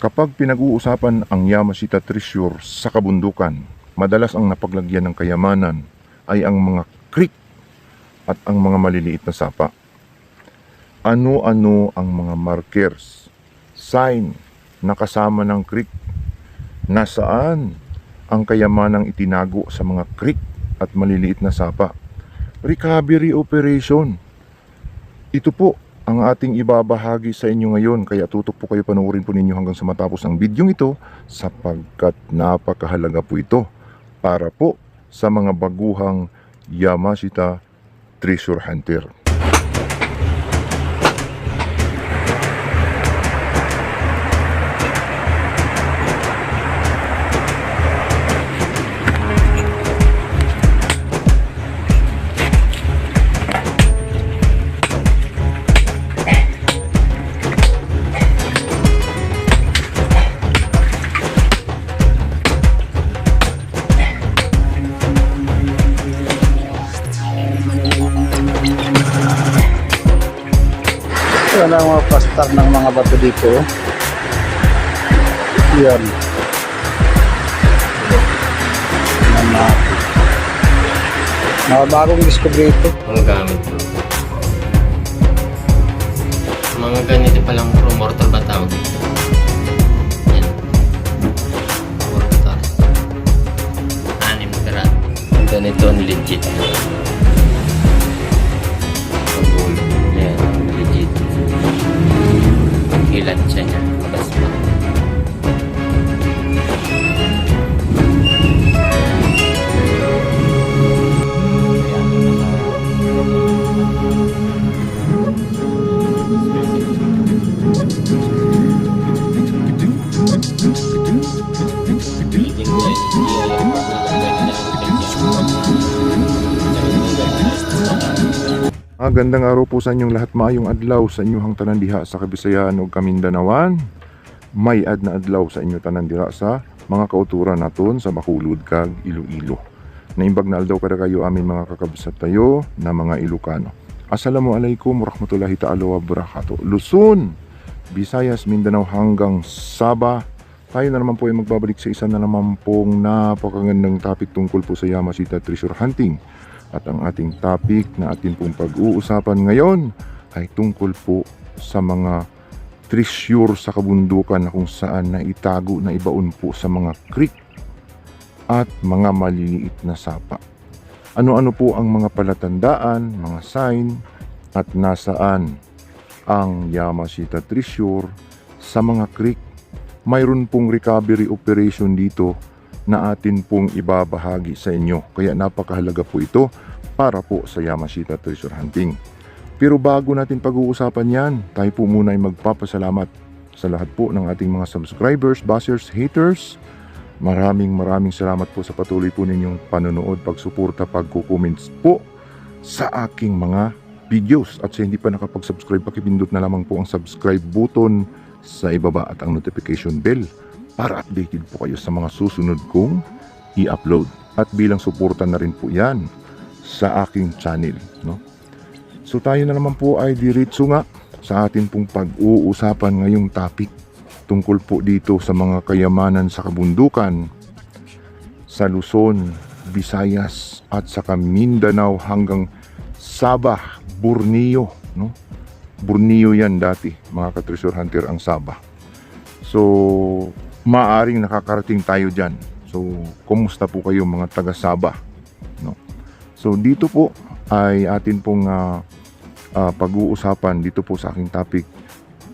Kapag pinag-uusapan ang Yamashita Treasure sa kabundukan, madalas ang napaglagyan ng kayamanan ay ang mga creek at ang mga maliliit na sapa. Ano-ano ang mga markers, sign na kasama ng creek? Nasaan ang kayamanang itinago sa mga creek at maliliit na sapa? Recovery operation. Ito po ang ating ibabahagi sa inyo ngayon kaya tutok po kayo panoorin po ninyo hanggang sa matapos ang bidyong ito sapagkat napakahalaga po ito para po sa mga baguhang Yamashita Treasure Hunter. Ang pastar ng mga bato dito. Yan. Yan na. Bagong discovery ito. Mga gamit bro. Mga ganito palang bro, mortal ba tawag dito? Yan. Mortal. Anim na. Ang ganito ang legit. Pag-gold. Ilan siya Magandang araw po sa inyong lahat maayong adlaw sa inyong tanan diha sa Kabisayan ug Kamindanawan. May ad na adlaw sa inyo tanan diha sa mga kauturan naton sa Bacolod kag Iloilo. Naimbag na aldaw kada kayo amin mga kakabsat tayo na mga Ilocano. Assalamualaikum warahmatullahi ta'ala wabarakatuh. Luzon, Visayas, Mindanao hanggang Sabah. Tayo na naman po ay magbabalik sa isa na naman pong napakagandang topic tungkol po sa Yamashita Treasure Hunting. At ang ating topic na atin pong pag-uusapan ngayon ay tungkol po sa mga treasure sa kabundukan na kung saan na itago na ibaon po sa mga creek at mga maliliit na sapa. Ano-ano po ang mga palatandaan, mga sign at nasaan ang Yamashita Treasure sa mga creek. Mayroon pong recovery operation dito na atin pong ibabahagi sa inyo. Kaya napakahalaga po ito para po sa Yamashita Treasure Hunting. Pero bago natin pag-uusapan yan, tayo po muna ay magpapasalamat sa lahat po ng ating mga subscribers, bashers, haters. Maraming maraming salamat po sa patuloy po ninyong panonood, pagsuporta, pagko-comments po sa aking mga videos. At sa hindi pa nakapag-subscribe, pakipindot na lamang po ang subscribe button sa ibaba at ang notification bell para updated po kayo sa mga susunod kong i-upload. At bilang suporta na rin po yan sa aking channel. No? So tayo na naman po ay diretso nga sa atin pong pag-uusapan ngayong topic tungkol po dito sa mga kayamanan sa kabundukan sa Luzon, Visayas at sa Mindanao hanggang Sabah, Borneo. No? Borneo yan dati, mga ka-treasure hunter ang Sabah. So, maaring nakakarating tayo dyan. So, kumusta po kayo mga taga Sabah? No? So, dito po ay atin pong ah, ah, pag-uusapan dito po sa aking topic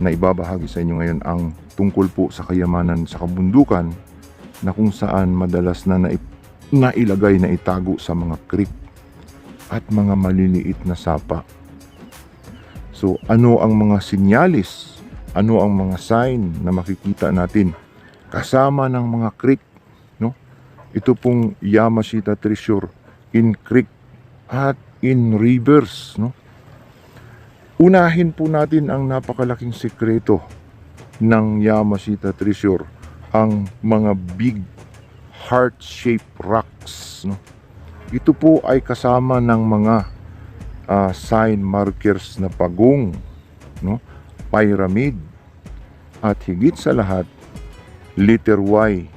na ibabahagi sa inyo ngayon ang tungkol po sa kayamanan sa kabundukan na kung saan madalas na nai- nailagay na itago sa mga creek at mga maliliit na sapa. So ano ang mga sinyalis? Ano ang mga sign na makikita natin kasama ng mga creek, no? Ito pong Yamashita Treasure in creek at in rivers, no? Unahin po natin ang napakalaking sekreto ng Yamashita Treasure, ang mga big heart-shaped rocks. No? Ito po ay kasama ng mga ah, sign markers na pagong, no? pyramid, at higit sa lahat, letter Y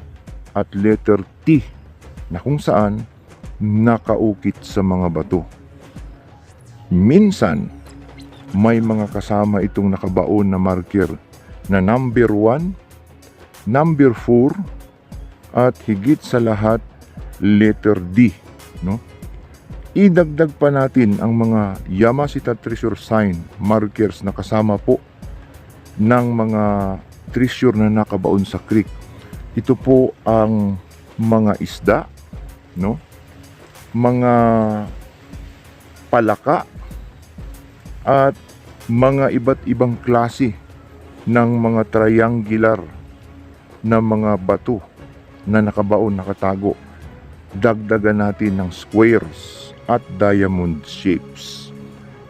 at letter T na kung saan nakaukit sa mga bato. Minsan, may mga kasama itong nakabaon na marker na number 1, number 4, at higit sa lahat, letter D. No? Idagdag pa natin ang mga Yamashita Treasure Sign markers na kasama po ng mga treasure na nakabaon sa creek. Ito po ang mga isda, no? Mga palaka at mga iba't ibang klase ng mga triangular na mga bato na nakabaon, nakatago. Dagdagan natin ng squares at diamond shapes.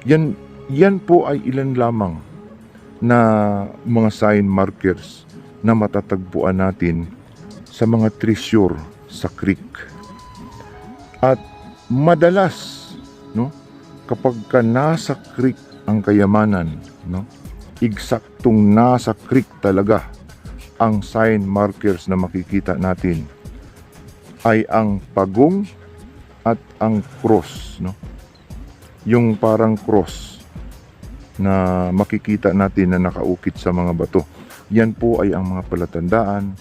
Yan, yan po ay ilan lamang na mga sign markers na matatagpuan natin sa mga treasure sa creek. At madalas, no, kapag ka nasa creek ang kayamanan, no, eksaktong nasa creek talaga ang sign markers na makikita natin ay ang pagong at ang cross, no? Yung parang cross na makikita natin na nakaukit sa mga bato. Yan po ay ang mga palatandaan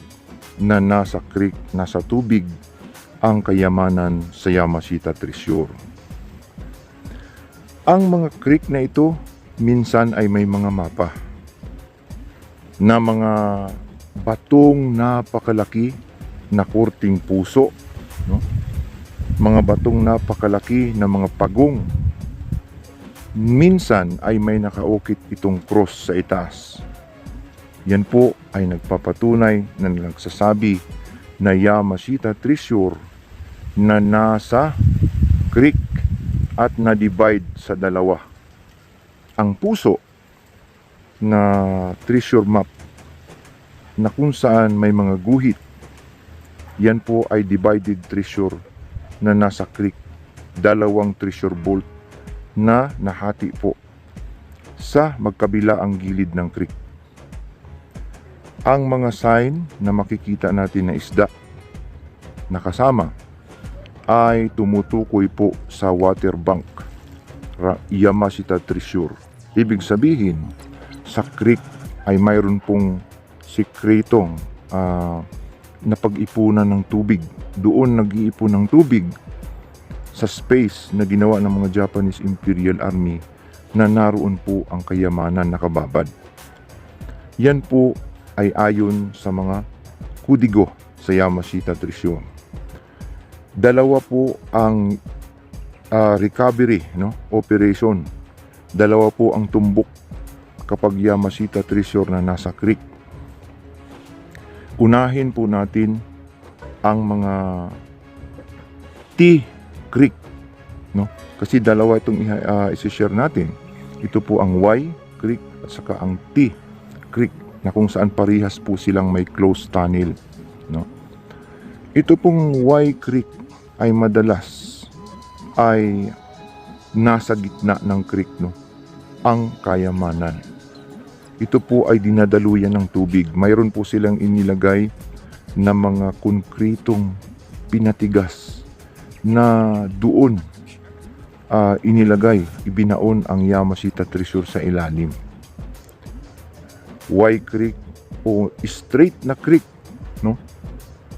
na nasa creek, nasa tubig ang kayamanan sa Yamashita Treasure. Ang mga creek na ito minsan ay may mga mapa na mga batong napakalaki na kurting puso, no? Mga batong napakalaki na mga pagong. Minsan ay may nakaukit itong cross sa itaas. Yan po ay nagpapatunay na nagsasabi na Yamashita Treasure na nasa creek at na-divide sa dalawa. Ang puso na treasure map na kung saan may mga guhit. Yan po ay divided treasure na nasa creek. Dalawang treasure bolt na nahati po sa magkabila ang gilid ng creek. Ang mga sign na makikita natin na isda na kasama ay tumutukoy po sa water bank Yamashita Treasure. Ibig sabihin, sa creek ay mayroon pong sikretong ah, na pag-ipunan ng tubig. Doon nag-iipon ng tubig sa space na ginawa ng mga Japanese Imperial Army na naroon po ang kayamanan na kababad. Yan po ay ayon sa mga kudigo sa Yamashita Treasure. Dalawa po ang ah, recovery no operation. Dalawa po ang tumbok kapag Yamashita Treasure na nasa creek. Unahin po natin ang mga T Creek no kasi dalawa itong ah, isi-share natin. Ito po ang Y Creek at saka ang T Creek na kung saan parihas po silang may close tunnel no. Ito pong Y Creek ay madalas ay nasa gitna ng creek no ang kayamanan. Ito po ay dinadaluyan ng tubig. Mayroon po silang inilagay na mga konkretong pinatigas na doon ah, inilagay, ibinaon ang Yamashita Treasure sa ilalim. Y Creek o straight na creek no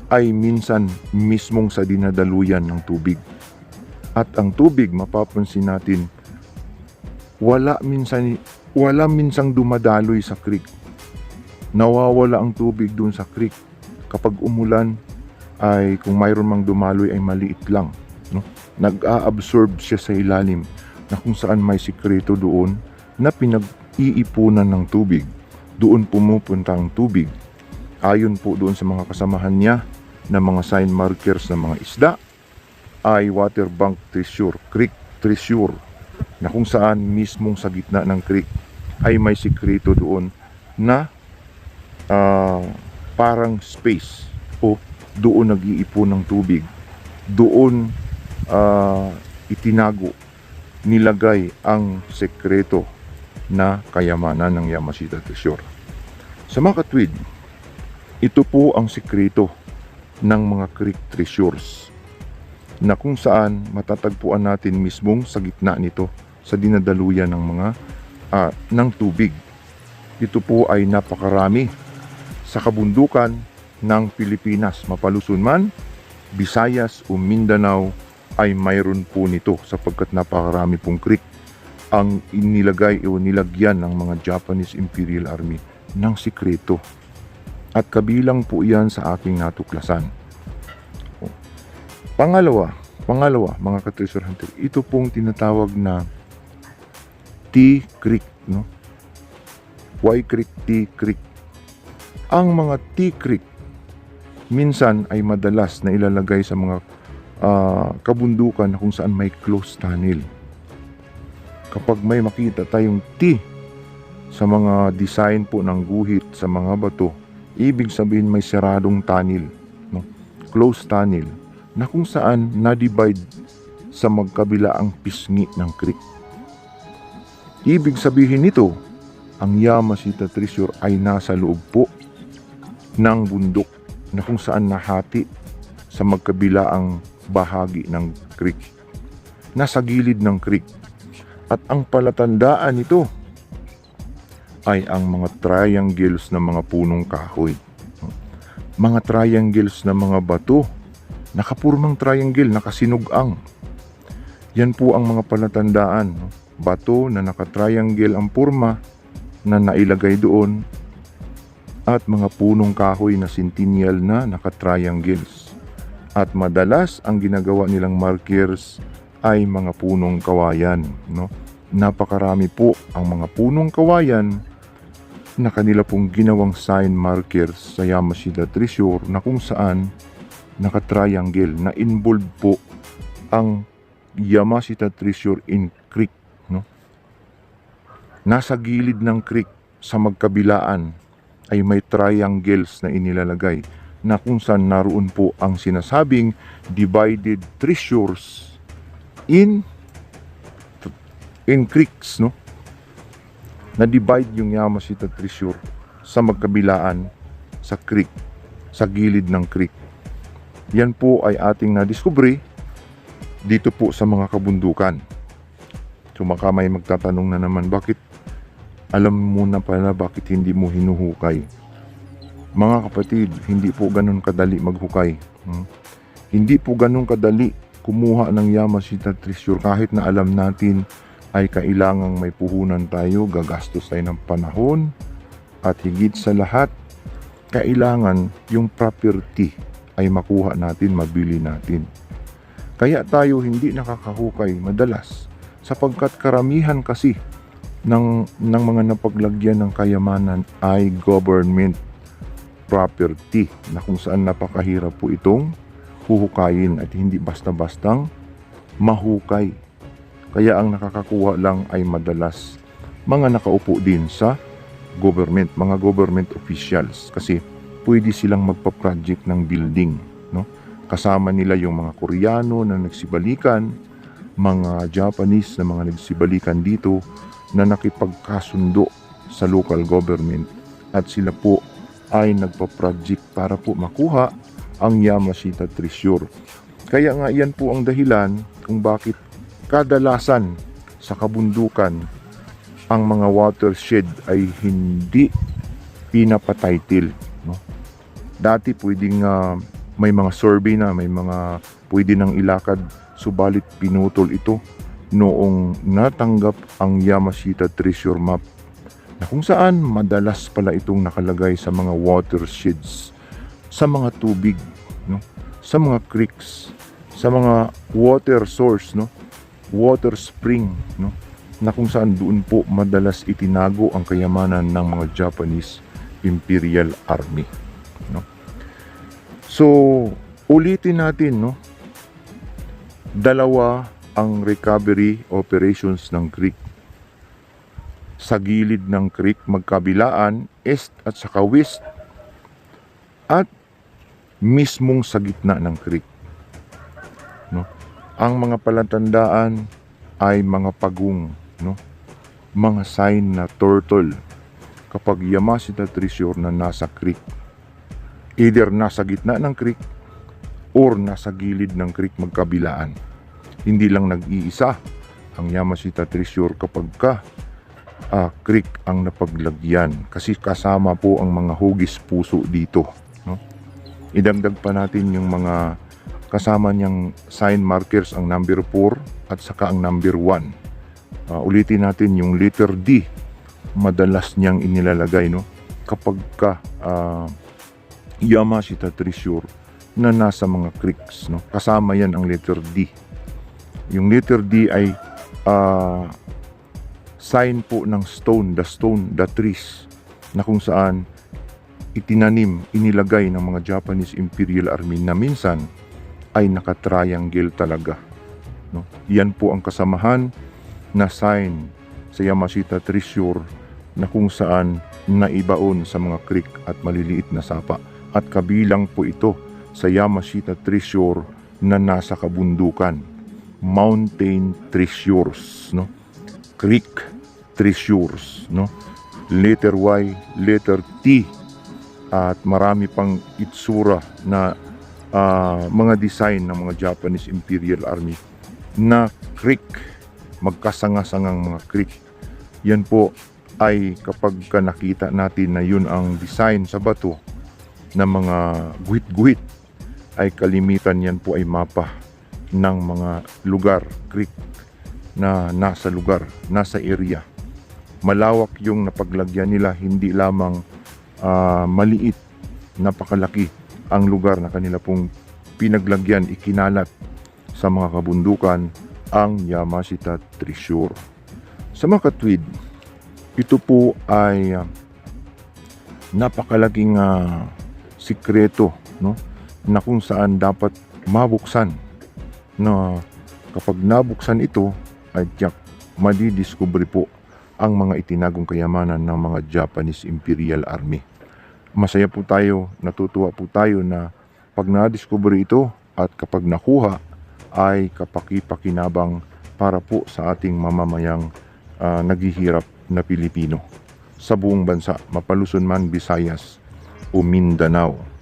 ay minsan mismong sa dinadaluyan ng tubig. At ang tubig, mapapansin natin, wala minsan wala minsang dumadaloy sa creek. Nawawala ang tubig doon sa creek. Kapag umulan, ay kung mayroon mang dumaloy ay maliit lang. No? Nag-a-absorb siya sa ilalim na kung saan may sikreto doon na pinag-iipunan ng tubig. Doon pumupunta ang tubig. Ayon po doon sa mga kasamahan niya na mga sign markers ng mga isda ay water bank treasure, creek treasure na kung saan mismong sa gitna ng creek ay may sikreto doon na ah, parang space o doon nag-iipon ng tubig. Doon ah, itinago, nilagay ang sekreto na kayamanan ng Yamashita Treasure. Sa mga katwid, Ito po ang sikreto ng mga creek treasures na kung saan matatagpuan natin mismong sa gitna nito sa dinadaluyan ng mga ah, ng tubig. Ito po ay napakarami sa kabundukan ng Pilipinas, mapaluson man, Visayas o Mindanao ay mayroon po nito sapagkat napakarami pong creek ang inilagay o nilagyan ng mga Japanese Imperial Army ng sikreto. At kabilang po iyan sa aking natuklasan. Pangalawa, pangalawa mga ka-treasure hunter, ito pong tinatawag na T Creek, no? Y Creek, T Creek. Ang mga T Creek minsan ay madalas na ilalagay sa mga ah, kabundukan na kung saan may closed tunnel. Kapag may makita tayong T sa mga design po ng guhit sa mga bato, ibig sabihin may seradong tunnel, no? closed tunnel, na kung saan na-divide sa magkabila ang pisngi ng creek. Ibig sabihin nito, ang Yamashita Treasure ay nasa loob po ng bundok na kung saan nahati sa magkabilaang bahagi ng creek. Nasa gilid ng creek. At ang palatandaan nito ay ang mga triangles ng mga punong kahoy. Mga triangles ng mga bato. Nakapurmang triangle, nakasinugang. Yan po ang mga palatandaan. Bato na nakatriangle ang purma na nailagay doon at mga punong kahoy na centennial na nakatriangles. At madalas ang ginagawa nilang markers ay mga punong kawayan. No? Napakarami po ang mga punong kawayan na kanila pong ginawang sign markers sa Yamashita Treasure na kung saan nakatriangle na involved po ang Yamashita Treasure in Creek. No? Nasa gilid ng creek sa magkabilaan ay may triangles na inilalagay na kung saan naroon po ang sinasabing divided treasures in in creeks no? Na divide yung Yamashita treasure sa magkabilaan sa creek sa gilid ng creek. Yan po ay ating nadiskubre dito po sa mga kabundukan. So baka magtatanong na naman bakit alam mo na pala bakit hindi mo hinuhukay. Mga kapatid, hindi po ganun kadali maghukay. Hmm? Hindi po ganun kadali kumuha ng Yamashita Treasure kahit na alam natin ay kailangang may puhunan tayo, gagastos tayo ng panahon at higit sa lahat, kailangan yung property ay makuha natin, mabili natin. Kaya tayo hindi nakakahukay madalas sapagkat karamihan kasi ng, ng mga napaglagyan ng kayamanan ay government property na kung saan napakahirap po itong huhukayin at hindi basta-bastang mahukay. Kaya ang nakakakuha lang ay madalas mga nakaupo din sa government, mga government officials kasi pwede silang magpa-project ng building, no? Kasama nila yung mga Koreano na nagsibalikan, mga Japanese na mga nagsibalikan dito na nakipagkasundo sa local government at sila po ay nagpa-project para po makuha ang Yamashita Treasure. Kaya nga yan po ang dahilan kung bakit kadalasan sa kabundukan ang mga watershed ay hindi pinapatitle. No? Dati pwedeng ah, may mga survey na, may mga pwede nang ilakad, subalit pinutol ito noong natanggap ang Yamashita Treasure Map na kung saan madalas pala itong nakalagay sa mga watersheds, sa mga tubig, no? sa mga creeks, sa mga water source, no? water spring, no? na kung saan doon po madalas itinago ang kayamanan ng mga Japanese Imperial Army. No? So, ulitin natin, no? Dalawa ang recovery operations ng creek. Sa gilid ng creek magkabilaan, east at saka west at mismong sa gitna ng creek. No? Ang mga palatandaan ay mga pagong, no? Mga sign na turtle kapag Yamashita Treasure na nasa creek. Either nasa gitna ng creek or nasa gilid ng creek magkabilaan. Hindi lang nag-iisa ang Yamashita Treasure kapag ka ah, creek ang napaglagyan kasi kasama po ang mga hugis puso dito. No? Idagdag pa natin yung mga kasama niyang sign markers ang number 4 at saka ang number 1. Ah, ulitin natin yung letter D madalas niyang inilalagay no kapag ka ah, Yamashita Treasure na nasa mga creeks no kasama yan ang letter D yung letter D ay ah, sign po ng stone the stone the trees na kung saan itinanim inilagay ng mga Japanese Imperial Army na minsan ay naka-triangle talaga no? Yan po ang kasamahan na sign sa Yamashita Treasure na kung saan naibaon sa mga creek at maliliit na sapa. At kabilang po ito sa Yamashita Treasure na nasa kabundukan mountain treasures no? Creek treasures no? Letter Y letter T at marami pang itsura na ah, mga design ng mga Japanese Imperial Army na creek magkasanga-sangang mga creek yan po ay kapag ka nakita natin na yun ang design sa bato ng mga guhit-guhit ay kalimitan yan po ay mapa ng mga lugar, creek na nasa lugar, nasa area. Malawak yung napaglagyan nila, hindi lamang ah, maliit, napakalaki ang lugar na kanila pong pinaglagyan, ikinalat sa mga kabundukan ang Yamashita Treasure. Sa mga katwid, ito po ay ah, napakalaking ah, sikreto no na kung saan dapat mabuksan na kapag nabuksan ito ay tiyak madidiscover po ang mga itinagong kayamanan ng mga Japanese Imperial Army. Masaya po tayo, natutuwa po tayo na pag na-discover ito at kapag nakuha ay kapaki-pakinabang para po sa ating mamamayang ah, naghihirap na Pilipino sa buong bansa, mapaluson man Visayas o Mindanao.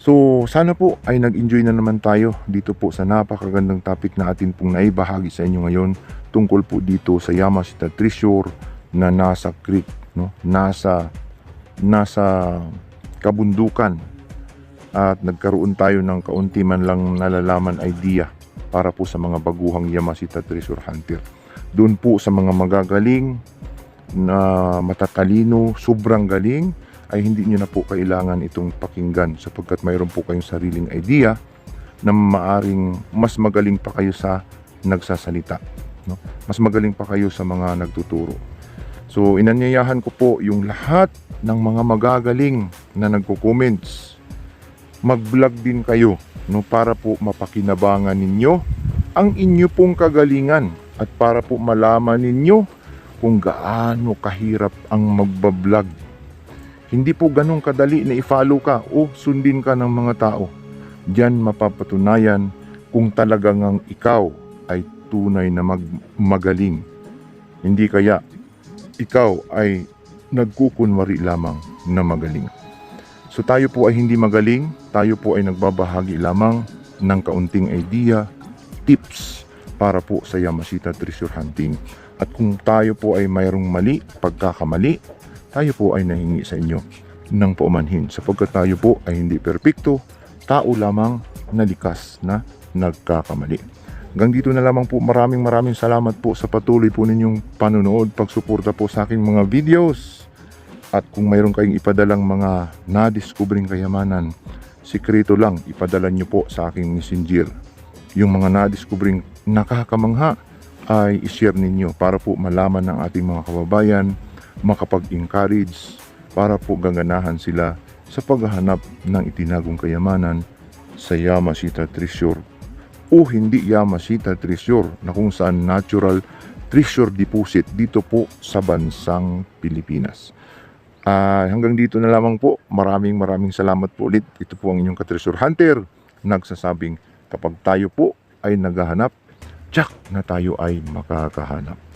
So, sana po ay nag-enjoy na naman tayo dito po sa napakagandang topic na atin pong naibahagi sa inyo ngayon tungkol po dito sa Yamashita Treasure na nasa creek, no? Nasa nasa kabundukan at nagkaroon tayo ng kaunti man lang nalalaman idea para po sa mga baguhang Yamashita Treasure Hunter. Doon po sa mga magagaling na matatalino, sobrang galing, ay hindi nyo na po kailangan itong pakinggan sapagkat mayroon po kayong sariling idea na maaring mas magaling pa kayo sa nagsasalita. No? Mas magaling pa kayo sa mga nagtuturo. So, inanyayahan ko po yung lahat ng mga magagaling na nagko-comments. Mag-vlog din kayo no, para po mapakinabangan ninyo ang inyo pong kagalingan at para po malaman ninyo kung gaano kahirap ang magbablog hindi po ganun kadali na i-follow ka o sundin ka ng mga tao. Diyan mapapatunayan kung talagang ang ikaw ay tunay na mag- magaling. Hindi kaya ikaw ay nagkukunwari lamang na magaling. So tayo po ay hindi magaling, tayo po ay nagbabahagi lamang ng kaunting idea, tips para po sa Yamashita Treasure Hunting. At kung tayo po ay mayroong mali, pagkakamali, tayo po ay nahingi sa inyo ng paumanhin sapagkat tayo po ay hindi perpekto, tao lamang na likas na nagkakamali. Hanggang dito na lamang po maraming maraming salamat po sa patuloy po ninyong panonood, pagsuporta po sa aking mga videos. At kung mayroon kayong ipadalang mga na-discovering kayamanan, sikreto lang, ipadala nyo po sa aking messenger. Yung mga na-discovering nakakamangha ay ishare ninyo para po malaman ng ating mga kababayan makapag-encourage para po gaganahan sila sa paghahanap ng itinagong kayamanan sa Yamashita Treasure o hindi Yamashita Treasure na kung saan natural treasure deposit dito po sa bansang Pilipinas. Ah, hanggang dito na lamang po. Maraming maraming salamat po ulit. Ito po ang inyong ka-treasure hunter nagsasabing kapag tayo po ay naghahanap, tsak na tayo ay makakahanap.